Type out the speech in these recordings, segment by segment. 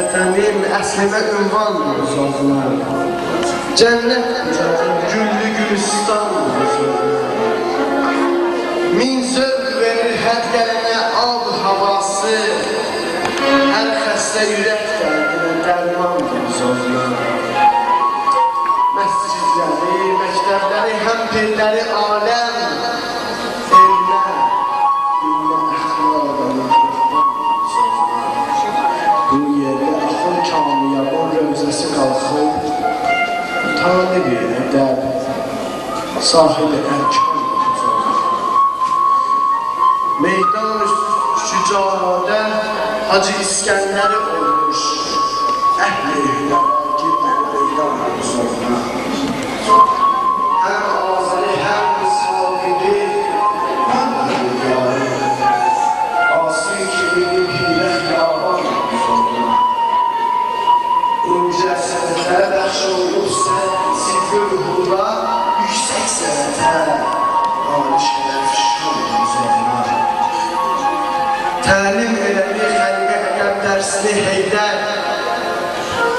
vətənim əslimə ünvandır sözlər. Cənnət güllü gülistandır Min zövq verir hər gələnə ab havası Hər xəstə ürək dərdinə dərmandır sözlər. Məscidləri, məktəbləri, həm pirləri aləm sahibi ərkan Meydan şücadə Hacı İskəndəri olmuş. Əhli hülərə girmək meydan dərsli heydər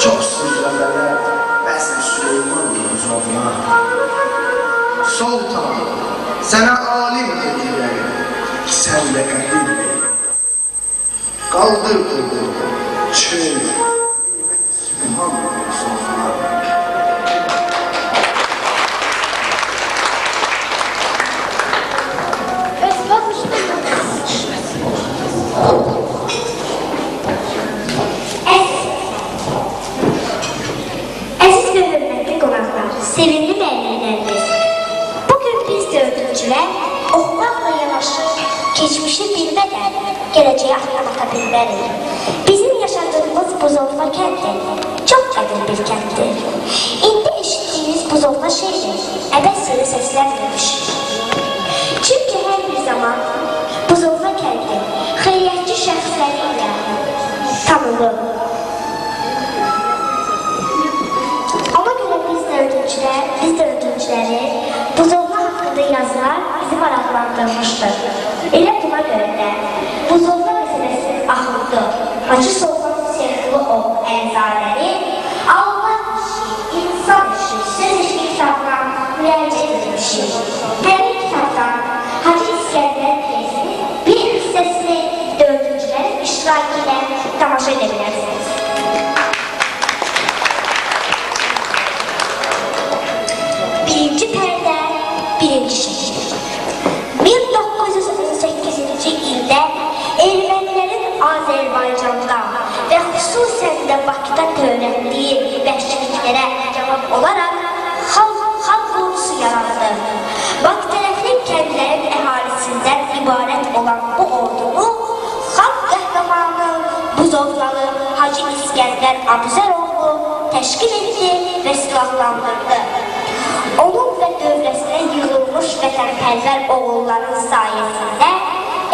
Çox sözləmələr bəzən Süleyman Yozovna Sultan, sənə alim deyirəm Sən də qədim deyil Qaldır qıldır, çöl gələcəyə addım ata bilmərik. Bizim yaşadığımız Buzovla kəndi çox qədim bir kənddir. İndi eşitdiyiniz Buzovla şehri əbəs yerə səslənməmiş. Çünki hər bir zaman Buzovla kəndi xeyriyyətçi şəxsləri ilə tanınır. Ona görə biz dördüncülər, biz dördüncüləri buzovla haqqında yazılar bizi maraqlandırmışdır. Elə buna görə də buzovla məsələsinin axırdı Hacı Sultan Seyfulluoğlu Əlzaləri Allah Abuzəroğlu təşkil etdi və silahlandırdı. Onun və dövrəsinə yığılmış vətənpərvər oğulların sayəsində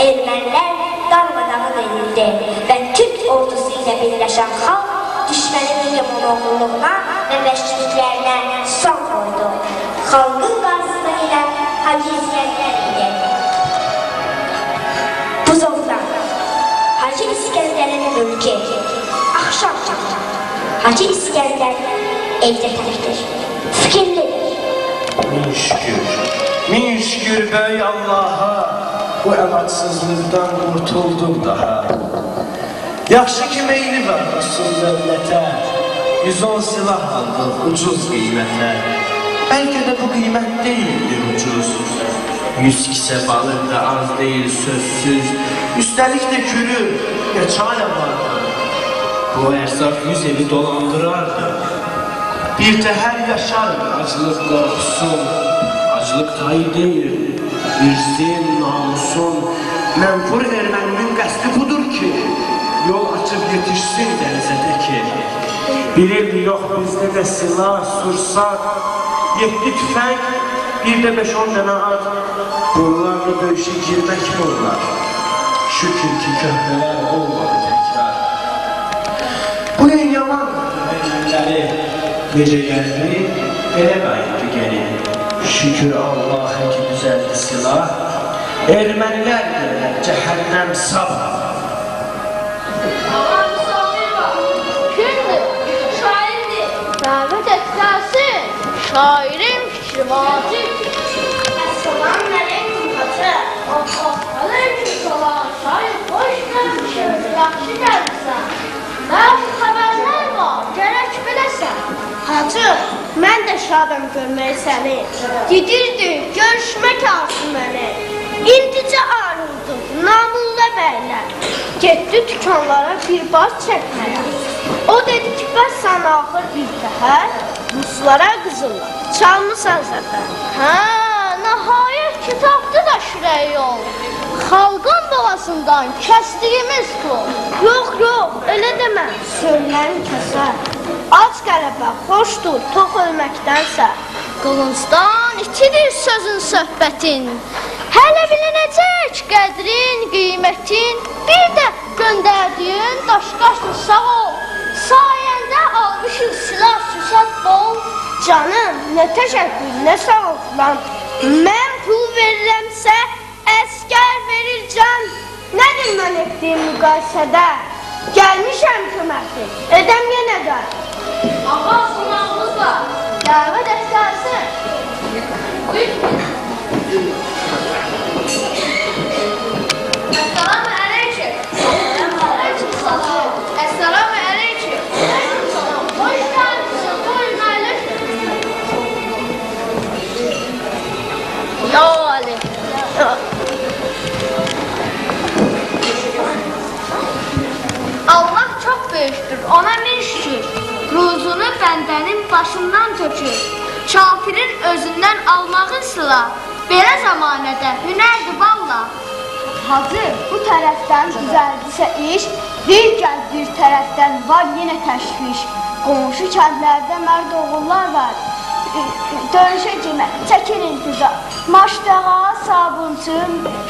ermənilər darmadağın edildi və Türk ordusu ilə birləşən xalq düşmənin yaman və vəhşiliklərinə son qoydu. Xalqın qarşısında ilə Hacı İskəndər idi. Buzovlar, Hacı İskəndərin mülki, çatır. Hacı İskəndər evdə təkdir, fikirlidir. Min şükür, min şükür böyük Allah'a Bu əlacsızlıqdan qurtuldum daha. Yaxşı ki meyli var Resul dövlətə 110 silah aldıq ucuz qiymətə. Bəlkə də bu qiymət deyildir ucuz. Yüz kisə balıq da az deyil sözsüz. Üstəlik də kürür ya çay vardı Bu ərsaf yüz evi dolandırardı. Bir təhər yaşar acılıq qorxusun Acılıq tayı deyil İrzin, namusun. Mənfur erməninin qəsdi budur ki Yol açıb yetişsin dənizədə ki Bilirdi yox bizdə də silah, sursat Yetdi tüfəng, bir də beş on dənə at. Bunlarla döyüşə girmək mi olar? Şükür ki köhnələr olmadı Gece Gecegenleri ele gayrı gelin. Şükür Allah'a ki güzeldi silah. Ermeniler de cehennem sabah. Davet etsensin, şairim şimatim. Esselamun aleyküm katı. Aleyküm selam, şair hoş gelmişsin, yakşı gelmişsin. Ben bu haber Hacı, mən də şadam görməyə səni. Gedirdim, görüşmək arzu məni. İndicə ayrıldım, namulla bəylər. Getdi dükanlara bir baş çəkməyə. O dedi ki, bəs sən axır bir təhər, ruslara qızırlar. Çalmısan zəfər. Hə, nəhayət ki tapdı da şirəyi yol. Xalqın boğazından kəsdiyimiz pul. Yox, yox, elə demə. Söyləni kəsər. Ac qələbə, xoşdur, tox ölməkdənsə. Qılıncdan itidir sözün söhbətin. Hələ bilinəcək qədrin, qiymətin. Bir də göndərdiyin daşqaşlı sağ ol. Sayəndə almışıq silah süsat bol. Canım, nə təşəkkür, nə sağ ol filan. Mən pul verirəmsə, əskər verir can. Nədir mən etdiyim müqayisədə? Gəlmişəm köməkli, edəm yenə də. Ağa sunağımız var. Dəvə dəstəsi. Esselamu ona min şükür. Ruzunu bənbənin başından tökür. Kafirin özündən almağın sıla. Belə zamanədə hünərdir valla. Hacı, bu tərəfdən düzəldisə iş, digər bir tərəfdən var yenə təşviş. Qonşu kəndlərdə mərd oğullar var. Dönüşə cimə, çəkir intizar. Maşdağa, sabunçu,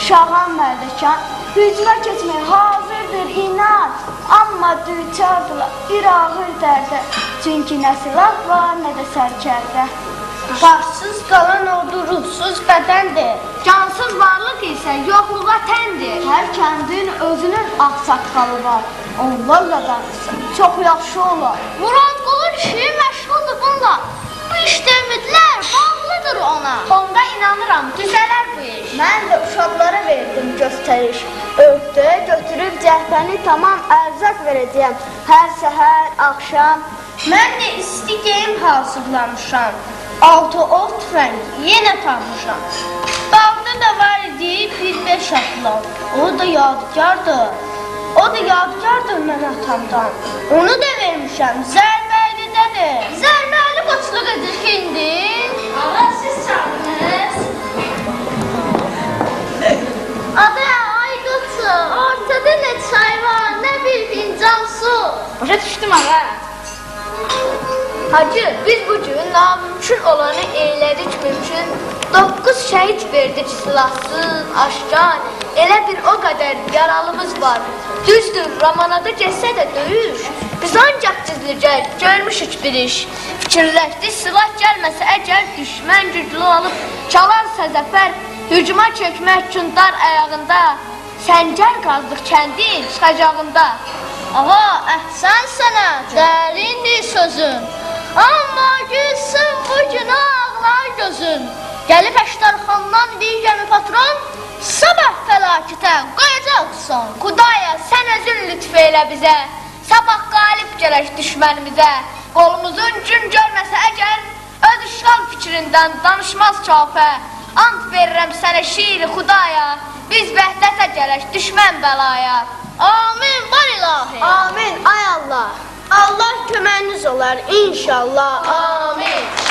şağan mərdəkan. Hücuma keçmək hazırdır inat. Amma düçardılar bir ağır dərdə. Çünki nə silah var, nə də sərkərdə. Başsız qalan ordu ruhsuz bədəndir. Cansız varlıq isə yoxluğa təndir. Hər kəndin özünün ağsaqqalı var. Onlarla danışsan çox yaxşı olar. Murad Qulur işi məşğuldur bununla. Bu işdə ümidlər bağlıdır ona. Onda inanıram, düzələr bu iş. Mən də uşaqlara verdim göstəriş. Örtü götürüb cəhbəni tamam ərzaq verəcəyəm. Hər səhər, axşam. Mən də isti geyim hazırlamışam. Altı ot tüfəng yenə tapmışam. Dağda da var idi bir beş atlan. O da yadigardır. O da yadigardır mən atamdan. Onu da vermişəm. Zərbəylidədir. Zərbəli qoçluq edir indi. Ağa siz çaldınız. Adı ay qoçu, ortada nə çay var, nə bir fincan su. Başa düşdüm ağa. Hacı, biz bu gün namümkün olanı eylədik mümkün. Doqquz şəhid verdik silahsız, aşkar. Elə bir o qədər yaralımız var. Düzdür, Ramanada getsə də döyüş. Biz ancaq gizlicə görmüşük bir iş. Fikirləşdik, silah gəlməsə əgər düşmən güclü olub çalarsa zəfər, hücuma çökmək üçün dar ayağında. Səncər qazdıq kəndin çıxacağında. Ağa, əhsən sənə, dərindir sözün. Amma gülsün bu gün ağlar gözün. Gəlib Əşdarxandan digəmi patron, sabah fəlakətə qoyacaqsan. Xudaya, sən özün lütf elə bizə. Sabah qalib gələk düşmənimizə. Qolumuzun gün görməsə əgər, öz işğal fikrindən danışmaz kafə. Ant verirəm sənə şiiri Xudaya, biz vəhdətə gələk düşmən bəlaya. Amin var ilahi. Amin ay Allah. Allah köməyiniz olar inşallah. Amin.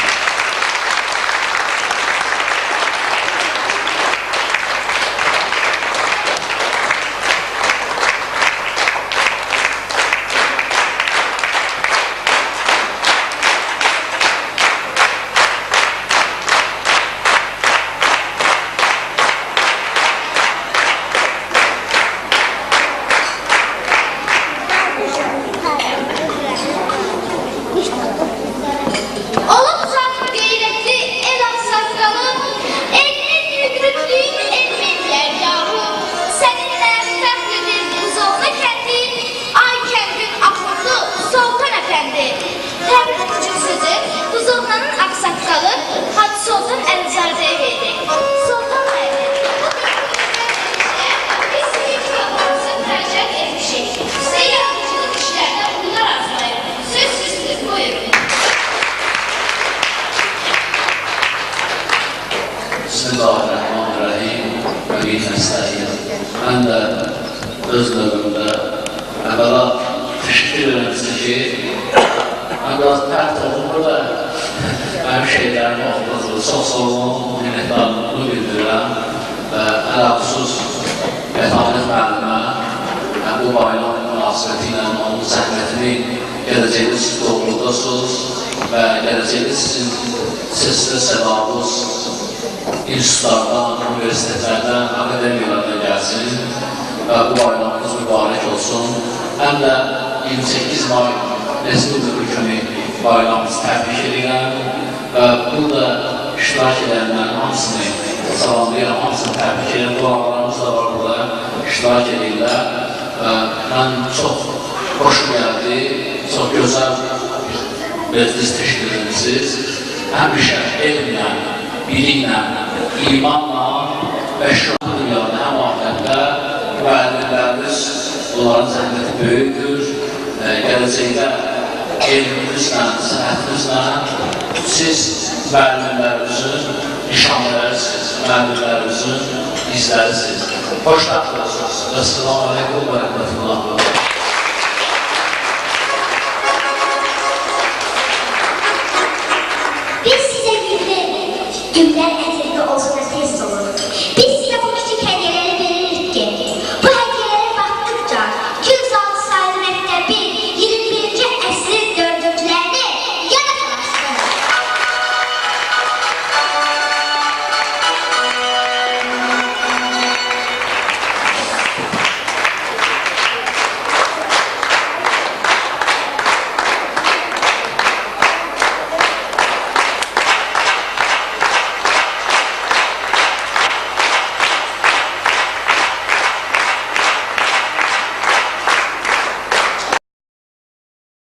Olmadı. Çox sağ olun, minnətdarlığımı bildirirəm və əlaqsız Mətanət müəllimə bu bayram münasibəti ilə onun zəhmətini gələcəkdə siz doğruludasınız və gələcəkdə sizin sesli səlavuz institutlardan, universitetlərdən, akademiyalardan gəlsin və bu bayramınız mübarək olsun. Həm də 28 may Respublika günü bayramımızı təbrik edirəm və burada iştirak edənlərin hamısını salamlayıram, hamısını təbrik edirəm. Dualarımız da var burada, iştirak edirlər və mən çox xoşum gəldi, çox gözəl məclis təşkil edirsiniz. Həmişə elmlə, bilimlə, imanla və şüur dünyada həm ahirətdə müəllimlərimiz bunların zəhməti böyükdür. E, gələcəkdə elminizlə, sənətinizlə siz müəllimlərimizin nişanlərisiniz, müəllimlərimizin izlərisiniz. Xoşbəxt olsunuz. Əssalamu aleykum və rəhmətullah.